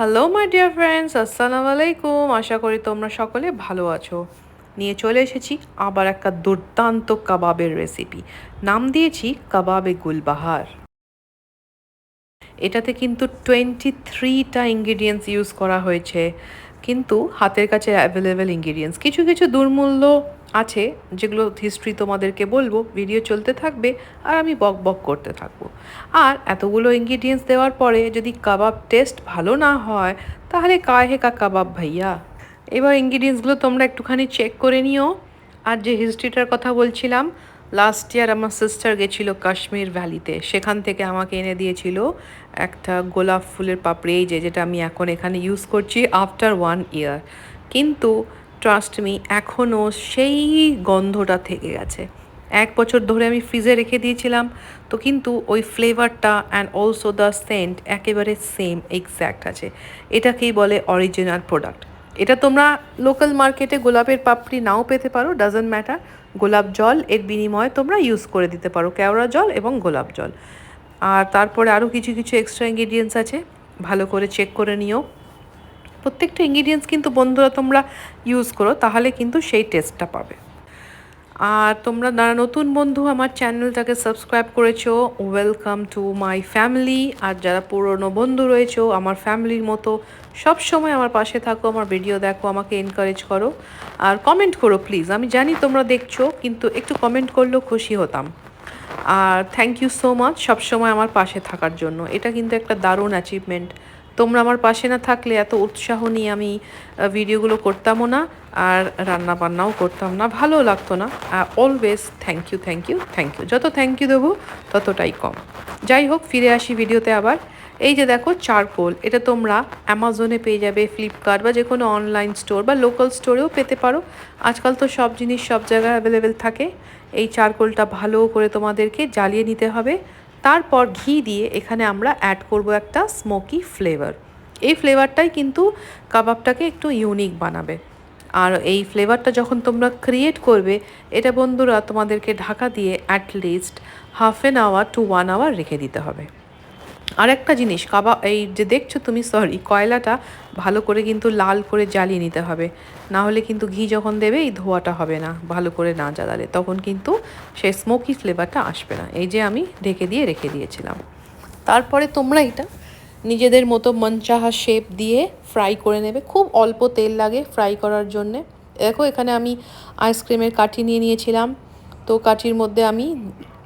Hello my dear friends আসসালামু আলাইকুম আশা করি তোমরা সকলে ভালো আছো। নিয়ে চলে এসেছি আবার একটা দুর্দান্ত কাবাবের রেসিপি নাম দিয়েছি কাবাবে গুলবাহার। এটাতে কিন্তু টোয়েন্টি থ্রিটা ইনগ্রিডিয়েন্টস ইউজ করা হয়েছে। কিন্তু হাতের কাছে অ্যাভেলেবেল ইনগ্রিডিয়েন্টস কিছু কিছু দুর্মূল্য আছে, যেগুলো হিস্ট্রি তোমাদেরকে বলব ভিডিও চলতে থাকবে, আর আমি বক বক করতে থাকব। আর এতগুলো ইনগ্রিডিয়েন্টস দেওয়ার পরে যদি কাবাব টেস্ট ভালো না হয়, তাহলে কাহে কা কাবাব ভাইয়া? এবার ইনগ্রিডিয়েন্টসগুলো তোমরা একটুখানি চেক করে নিও। আর যে হিস্ট্রিটার কথা বলছিলাম লাস্ট ইয়ার আমার সিস্টার গেছিল কাশ্মীর ভ্যালিতে সেখান থেকে আমাকে এনে দিয়েছিল একটা গোলাপ ফুলের পাপড়ি যে যেটা আমি এখন এখানে ইউজ করছি আফটার ওয়ান ইয়ার কিন্তু ট্রাস্ট মি এখনও সেই গন্ধটা থেকে গেছে। এক বছর ধরে আমি ফ্রিজে রেখে দিয়েছিলাম, তো কিন্তু ওই ফ্লেভারটা অ্যান্ড অলসো দ্য সেন্ট একেবারে সেম এক্স্যাক্ট আছে। এটাকেই বলে অরিজিনাল প্রোডাক্ট এটা তোমরা লোকাল মার্কেটে গোলাপের পাপড়ি নাও পেতে পারো ডাজেন্ট ম্যাটার গোলাপ জল, এর বিনিময়ে তোমরা ইউজ করে দিতে পারো, কেওড়া জল এবং গোলাপ জল। আর তারপরে আরও কিছু কিছু এক্সট্রা ইনগ্রিডিয়েন্টস আছে, ভালো করে চেক করে নিও। প্রত্যেকটা ইনগ্রিডিয়েন্টস কিন্তু বন্ধুরা তোমরা ইউজ করো, তাহলে কিন্তু সেই টেস্টটা পাবে। আর তোমরা যারা নতুন বন্ধু, আমার চ্যানেলটাকে সাবস্ক্রাইব করেছ ওয়েলকাম টু মাই ফ্যামিলি আর যারা পুরনো বন্ধু রয়েছো, আমার ফ্যামিলির মতো সব সময় আমার পাশে থাকো, আমার ভিডিও দেখো, আমাকে এনকারেজ করো। আর কমেন্ট করো প্লিজ আমি জানি তোমরা দেখছ, কিন্তু একটু কমেন্ট করলেও খুশি হতাম। আর থ্যাংক ইউ সো মাচ সবসময় আমার পাশে থাকার জন্য। এটা কিন্তু একটা দারুণ অ্যাচিভমেন্ট তোমরা আমার পাশে না থাকলে এত উৎসাহ নিয়ে আমি ভিডিওগুলো করতামও না আর রান্না বান্নাও করতাম না। ভালো লাগতো না। Always thank you thank you thank you যত থ্যাংক ইউ দেবো, ততটাই কম। যাই হোক, ফিরে আসি ভিডিওতে আবার। এই যে দেখো, চারকোল। এটা তোমরা অ্যামাজনে পেয়ে যাবে ফ্লিপকার্ট বা যে কোনো অনলাইন স্টোর বা লোকাল স্টোরেও পেতে পারো। আজকাল তো সব জিনিস সব জায়গায় অ্যাভেলেবেল থাকে। এই চারকোলটা ভালো করে তোমাদেরকে জ্বালিয়ে নিতে হবে। তারপর ঘি দিয়ে এখানে আমরা অ্যাড করব একটা স্মোকি ফ্লেভার এই ফ্লেভারটাই কিন্তু কাবাবটাকে একটু ইউনিক বানাবে। আর এই ফ্লেভারটা যখন তোমরা ক্রিয়েট করবে, এটা বন্ধুরা তোমাদেরকে ঢাকা দিয়ে at least half an hour to one hour রেখে দিতে হবে। আর একটা জিনিস, কাবা, এই যে দেখছ তুমি সরি কয়লাটা ভালো করে কিন্তু লাল করে জ্বালিয়ে নিতে হবে। না হলে কিন্তু ঘি যখন দেবে, এই ধোয়াটা হবে না, ভালো করে না জ্বালালে। তখন কিন্তু সেই স্মোকি ফ্লেভারটা আসবে না। এই যে আমি ঢেকে দিয়ে রেখে দিয়েছিলাম। তারপরে তোমরা এটা নিজেদের মতো মনচাহা শেপ দিয়ে ফ্রাই করে নেবে। খুব অল্প তেল লাগে ফ্রাই করার জন্যে। দেখো, এখানে আমি আইসক্রিমের কাঠি নিয়ে নিয়েছিলাম। তো কাঠির মধ্যে আমি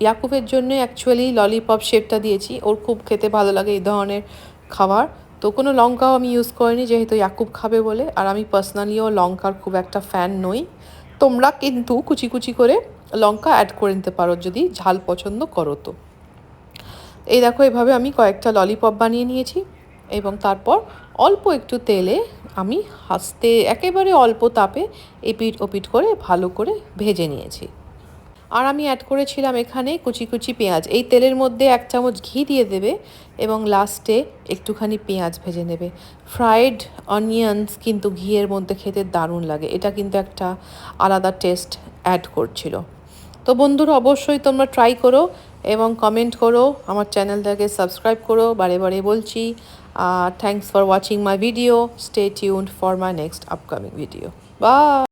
ইয়াকুবের জন্য অ্যাকচুয়ালি ললিপপ শেপটা দিয়েছি। ওর খুব খেতে ভালো লাগে এই ধরনের খাবার। তো কোনো লঙ্কাও আমি ইউজ করিনি, যেহেতু ইয়াকুব খাবে বলে। আর আমি পার্সোনালিও লঙ্কার খুব একটা ফ্যান নই। তোমরা কিন্তু কুচি কুচি করে লঙ্কা অ্যাড করে নিতে পারো, যদি ঝাল পছন্দ করো তো। এই দেখো, এভাবে আমি কয়েকটা ললিপপ বানিয়ে নিয়েছি। এবং তারপর অল্প একটু তেলে আমি হাসতে, একেবারে অল্প তাপে এপিট ওপিট করে ভালো করে ভেজে নিয়েছি। আর আমি অ্যাড করেছিলাম এখানে কুচি কুচি পেঁয়াজ। এই তেলের মধ্যে এক চামচ ঘি দিয়ে দেবে এবং লাস্টে একটুখানি পেঁয়াজ ভেজে নেবে। ফ্রাইড অনিয়ন্স কিন্তু ঘিয়ের মধ্যে খেতে দারুণ লাগে। এটা কিন্তু একটা আলাদা টেস্ট অ্যাড করছিল। তো বন্ধুরা, অবশ্যই তোমরা ট্রাই করো এবং কমেন্ট করো। আমার চ্যানেলটাকে সাবস্ক্রাইব করো। বারে বারে বলছি। Thanks for watching my video stay tuned for my next upcoming video বা